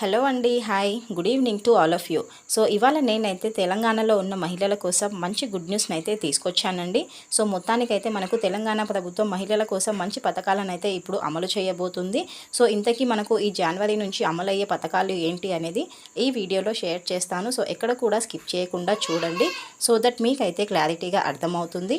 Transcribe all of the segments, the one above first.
Hello అండి hi. Good evening to all of you. So ఇవాళ నేనైతే తెలంగాణలో ఉన్న మహిళల కోసం మంచి గుడ్ న్యూస్ని అయితే తీసుకొచ్చానండి. సో మొత్తానికైతే మనకు తెలంగాణ ప్రభుత్వం మహిళల కోసం మంచి పథకాలను అయితే ఇప్పుడు అమలు చేయబోతుంది. సో ఇంతకీ మనకు ఈ జనవరి నుంచి అమలయ్యే పథకాలు ఏంటి అనేది ఈ వీడియోలో షేర్ చేస్తాను. సో ఎక్కడ కూడా స్కిప్ చేయకుండా చూడండి. సో దట్ మీకైతే క్లారిటీగా అర్థమవుతుంది.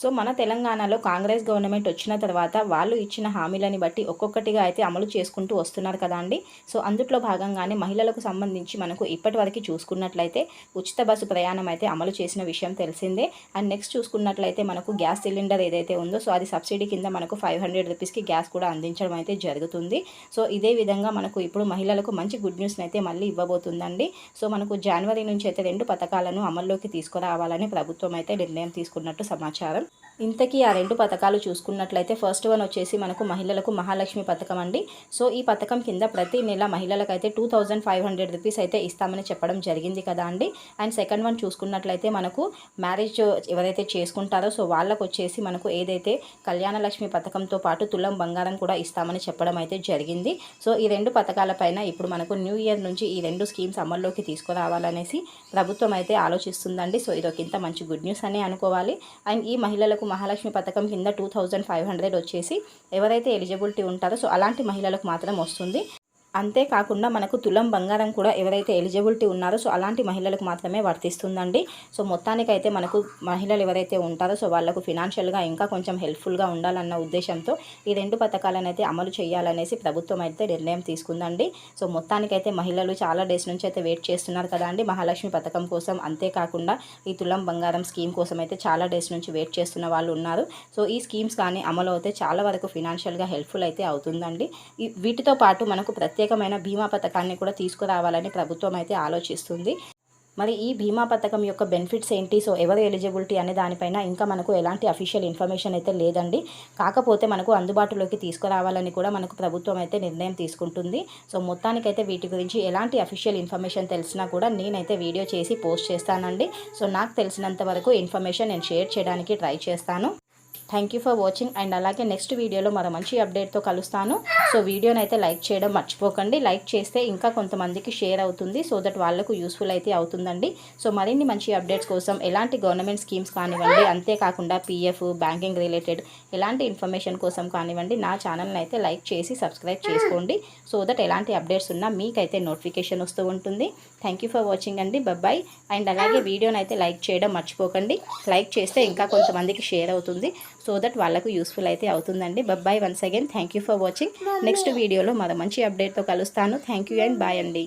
సో మన తెలంగాణలో కాంగ్రెస్ గవర్నమెంట్ వచ్చిన తర్వాత వాళ్ళు ఇచ్చిన హామీలని బట్టి ఒక్కొక్కటిగా అయితే అమలు చేసుకుంటూ వస్తున్నారు కదా అండి. సో అందుట్లో భాగంగానే మహిళలకు సంబంధించి మనకు ఇప్పటివరకు చూసుకున్నట్లయితే ఉచిత బస్సు ప్రయాణం అయితే అమలు చేసిన విషయం తెలిసిందే. అండ్ నెక్స్ట్ చూసుకున్నట్లయితే మనకు గ్యాస్ సిలిండర్ ఏదైతే ఉందో సో అది సబ్సిడీ కింద మనకు ఫైవ్ హండ్రెడ్ రూపీస్కి గ్యాస్ కూడా అందించడం అయితే జరుగుతుంది. సో ఇదే విధంగా మనకు ఇప్పుడు మహిళలకు మంచి గుడ్ న్యూస్ని అయితే మళ్ళీ ఇవ్వబోతుందండి. సో మనకు జనవరి నుంచి అయితే రెండు పథకాలను అమల్లోకి తీసుకురావాలని ప్రభుత్వం అయితే నిర్ణయం తీసుకున్నట్టు సమాచారం. ఇంతకీ ఆ రెండు పథకాలు చూసుకున్నట్లయితే ఫస్ట్ వన్ వచ్చేసి మనకు మహిళలకు మహాలక్ష్మి పథకం అండి. సో ఈ పథకం కింద ప్రతి నెల మహిళలకైతే two thousand five hundred rupees అయితే ఇస్తామని చెప్పడం జరిగింది కదా అండి. అండ్ సెకండ్ వన్ చూసుకున్నట్లయితే మనకు మ్యారేజ్ ఎవరైతే చేసుకుంటారో సో వాళ్ళకు వచ్చేసి మనకు ఏదైతే కళ్యాణ లక్ష్మి పథకంతో పాటు తులం బంగారం కూడా ఇస్తామని చెప్పడం అయితే జరిగింది. సో ఈ రెండు పథకాలపైన ఇప్పుడు మనకు న్యూ ఇయర్ నుంచి ఈ రెండు స్కీమ్స్ అమల్లోకి తీసుకురావాలనేసి ప్రభుత్వం అయితే ఆలోచిస్తుందండి. సో ఇదొక ఇంత మంచి గుడ్ న్యూస్ అనే అనుకోవాలి. అండ్ ఈ మహిళలకు మహాలక్ష్మి పథకం కింద టూ థౌజండ్ ఫైవ్ హండ్రెడ్ వచ్చేసి ఎవరైతే ఎలిజిబిలిటీ ఉంటారో సో అలాంటి మహిళలకు మాత్రం వస్తుంది. అంతేకాకుండా మనకు తులం బంగారం కూడా ఎవరైతే ఎలిజిబిలిటీ ఉన్నారో సో అలాంటి మహిళలకు మాత్రమే వర్తిస్తుందండి. సో మొత్తానికైతే మనకు మహిళలు ఎవరైతే ఉంటారో సో వాళ్ళకు ఫినాన్షియల్గా ఇంకా కొంచెం హెల్ప్ఫుల్గా ఉండాలన్న ఉద్దేశంతో ఈ రెండు పథకాలను అయితే అమలు చేయాలనేసి ప్రభుత్వం అయితే నిర్ణయం తీసుకుందండి. సో మొత్తానికైతే మహిళలు చాలా డేస్ నుంచి అయితే వెయిట్ చేస్తున్నారు కదా అండి. మహాలక్ష్మి పథకం కోసం అంతేకాకుండా ఈ తులం బంగారం స్కీమ్ కోసం అయితే చాలా డేస్ నుంచి వెయిట్ చేస్తున్న వాళ్ళు ఉన్నారు. సో ఈ స్కీమ్స్ కానీ అమలు అయితే చాలా వరకు ఫినాన్షియల్గా హెల్ప్ఫుల్ అయితే అవుతుందండి. వీటితో పాటు మనకు ప్రతి ప్రత్యేకమైన బీమా పథకాన్ని కూడా తీసుకురావాలని ప్రభుత్వం అయితే ఆలోచిస్తుంది. మరి ఈ బీమా పథకం యొక్క బెనిఫిట్స్ ఏంటి? సో ఎవరు ఎలిజిబిలిటీ అనే దానిపైన ఇంకా మనకు ఎలాంటి అఫీషియల్ ఇన్ఫర్మేషన్ అయితే లేదండి. కాకపోతే మనకు అందుబాటులోకి తీసుకురావాలని కూడా మనకు ప్రభుత్వం అయితే నిర్ణయం తీసుకుంటుంది. సో మొత్తానికైతే వీటి గురించి ఎలాంటి అఫీషియల్ ఇన్ఫర్మేషన్ తెలిసినా కూడా నేనైతే వీడియో చేసి పోస్ట్ చేస్తానండి. సో నాకు తెలిసినంత వరకు ఇన్ఫర్మేషన్ నేను షేర్ చేయడానికి ట్రై చేస్తాను. Thank you for watching and అలాగే నెక్స్ట్ వీడియోలో మరో మంచి అప్డేట్తో కలుస్తాను. సో వీడియోని అయితే లైక్ చేయడం మర్చిపోకండి. లైక్ చేస్తే ఇంకా కొంతమందికి షేర్ అవుతుంది. సో దట్ వాళ్ళకు యూస్ఫుల్ అయితే అవుతుందండి. సో మరిన్ని మంచి అప్డేట్స్ కోసం ఎలాంటి గవర్నమెంట్ స్కీమ్స్ కానివ్వండి అంతేకాకుండా పీఎఫ్ బ్యాంకింగ్ రిలేటెడ్ ఎలాంటి ఇన్ఫర్మేషన్ కోసం కానివ్వండి నా ఛానల్ని అయితే లైక్ చేసి సబ్స్క్రైబ్ చేసుకోండి. సో దట్ ఎలాంటి అప్డేట్స్ ఉన్నా మీకైతే నోటిఫికేషన్ వస్తూ ఉంటుంది. థ్యాంక్ ఫర్ వాచింగ్ అండి. బాయ్ అండ్ అలాగే వీడియోని అయితే లైక్ చేయడం మర్చిపోకండి. లైక్ చేస్తే ఇంకా కొంతమందికి షేర్ అవుతుంది. సో దట్ వాళ్ళకు యూస్ఫుల్ అయితే అవుతుందండి. Bye bye once again thank you for watching next వీడియోలో మరో మంచి అప్డేట్తో కలుస్తాను. థ్యాంక్ యూ అండ్ బాయ్ అండి.